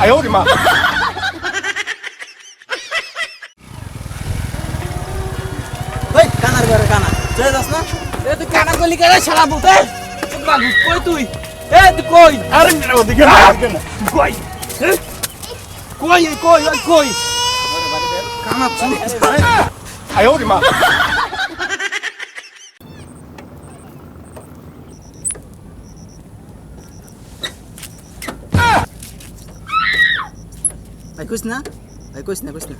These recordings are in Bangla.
哎呦我的妈！ ওই কানার ঘরে কানা চলে যাস না এ তুই কানা গলি করে শালা বুতে বাবু কই তুই এ তুই কই 哎，你我的个妈！ কই এ? কই এই কই ওই কই 哎呦我的妈！ ভাই kus na? ভাই kus na, kus na.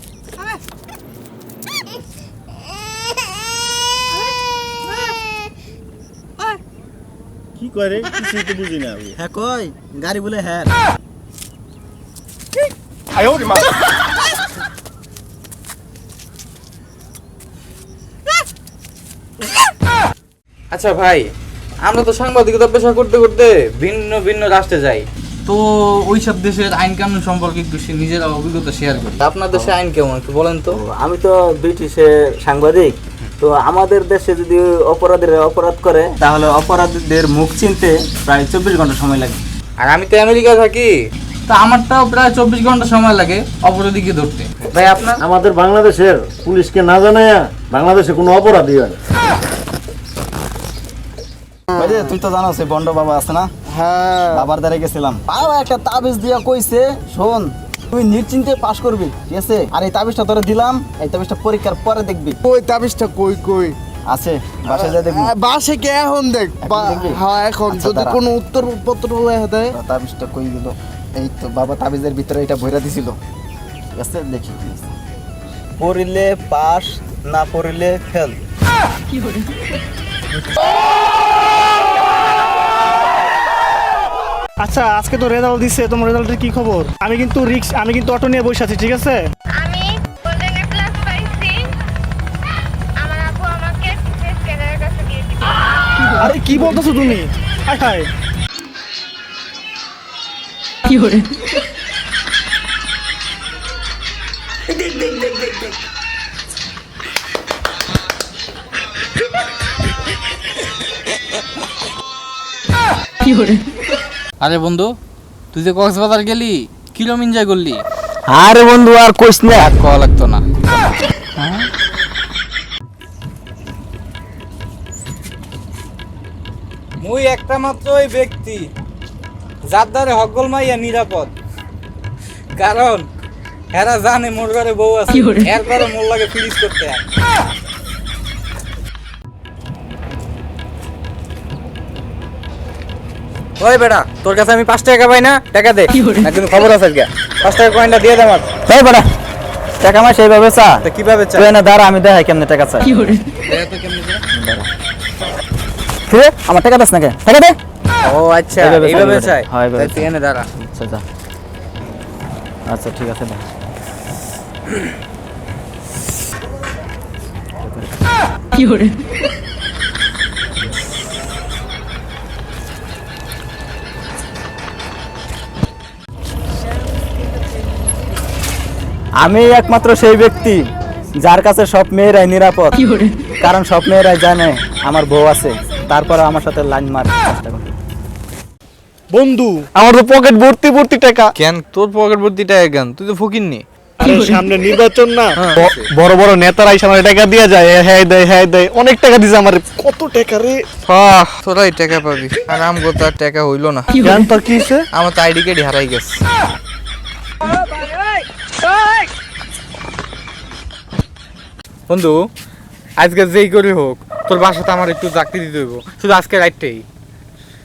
কি করে? কিছুই তো বুঝি না হ্যাঁ কই? গাড়ি বলে হ্যাঁ। আচ্ছা ভাই আমরা তো সাংবাদিকতা পেশা করতে করতে ভিন্ন ভিন্ন রাষ্ট্রে যাই। তো ওই সব দেশের আইন কানুন সম্পর্কে একটু নিজের অভিজ্ঞতা শেয়ার করি। আপনার দেশে আইন কেমন একটু বলেন তো। আমি তো ব্রিটিশের সাংবাদিক। তো আমাদের দেশে যদি অপরাধীরা অপরাধ করে তাহলে অপরাধীদের মুখ চিনতে প্রায় চব্বিশ ঘণ্টা সময় লাগে। আর আমি তো আমেরিকায় থাকি। তা আমারটাও প্রায় চব্বিশ ঘণ্টা সময় লাগে অপরাধীকে ধরতে। ভাই আপনার? আমাদের বাংলাদেশের পুলিশকে না জানাইয়া বাংলাদেশে কোনো অপরাধী হয় তুই তো জানো সে বন্ড বাবা আছে না? হ্যাঁ। বাবার দ্বারা গেছিলাম। বাবা একটা তাবিজ দিয়া কইছে শোন তুই নিশ্চিন্তে পাশ করবি ঠিক আছে? আর এই তাবিজটা তোরা দিলাম এই তাবিজটা পরীক্ষার পরে দেখবি। কই তাবিজটা কই কই? আছে বাসায় যা দেখবি। বাসে কে এখন দেখ? বা- এখন হ্যাঁ এখন। আচ্ছা, যদি কোনো উত্তর পত্র দেয়? তাবিজটা কই গেল এই তো বাবা তাবিজের ভিতরে এটা ভইরা দিছিল। ঠিক আছে দেখি। কি। পড়িলে পাস না পড়িলে ফেল। আচ্ছা আজকে তো রেজাল্ট দিছে তোমার রেজাল্টের কি খবর? আমি কিন্তু রিক্স আমি কিন্তু অটো নিয়ে বসে আছি ঠিক আছে? আমি গোল্ডেন এ প্লাস পাইছি। আমার আপু আমাকে কাছে দিয়ে আরে কি বলতেছো তুমি? Hi hi. আরে বন্ধু তুই যে কক্সবাজার গেলি কিরম এনজয় করলি? আরে বন্ধু আর কইস না। আর কওয়া লাগতো না। মুই একটা মাত্রই ব্যক্তি যার দ্বারে হকল মাইয়া নিরাপদ। কারণ এরা জানে মোর ঘরে বউ আছে এরপরে মোর লাগে ফিরিস করতে ওই বেটা তোর কাছে আমি পাঁচ টাকা পাই না টাকা দে। না কিন্তু খবর আছে আজকে। পাঁচ টাকা কয়েনটা দিয়ে দে আমার এই বড়া টাকা মা সেইভাবে চা? তা কীভাবে চাই তুই না দাঁড়া আমি দেখাই কেমনে টাকা তো কেমনি করে? ঠিক আমার টাকা দাস না কে টাকা দে। ও আচ্ছা এইভাবে চাই। হ্যাঁ, এইভাবে তুই এনে দাঁড়া। আচ্ছা যা। আচ্ছা ঠিক আছে দা। আমি একমাত্র সেই ব্যক্তি যার কাছে সব মেয়েরাই নিরাপদ। কারণ সব মেয়েরাই জানে আমার বউ আছে তারপরে আমার সাথে লাইন মার চেষ্টা করে। বন্ধু আমার তো পকেট ভর্তি ভর্তি টাকা। কেন? তোর পকেট ভর্তি টাকা কেন? তুই তো ফকির নি। সামনে নির্বাচন না? বড় বড় নেতারা এসে আমার টাকা দিয়ে যায় হ্যাঁ দেয় হ্যাঁ দেয় অনেক টাকা দিছে আমার। কত টাকা রে? তোরাই টাকা পাবি। আর আমগো তো আর টাকা হইল না। জান তোর কি হইছে? আমার তো আইডি কার্ড হারাই গেছে। বন্ধু আজকে যেই করে হোক তোর বাসাতে আমার একটু চাকরি দিতে হইব। শুধু আজকে রাইটটাই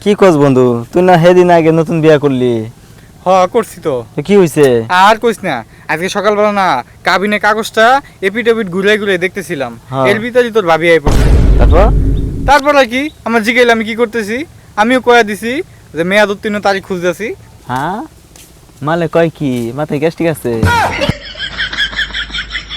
কি কস বন্ধু তুই না সেদিন আগে নতুন বিয়া করলি? হ করছি তো। কি হইছে? আর কইস না আজকে সকালবেলা না কাবিনে কাগজটা এপিডেভিট ঘুরে ঘুরে দেখতেছিলাম। এর ভিতরে তোর ভাবি আই পড়ছে। তারপর? তারপর আর কি আমার জিগাইলে আমি কি করতেছি? আমিও কয়া দিছি যে মেয়াদ উত্তীর্ণ তারিখ খুঁজতেছি। হ্যাঁ? মালে কয় কি? মাথায় গ্যাস ঠিক আছে।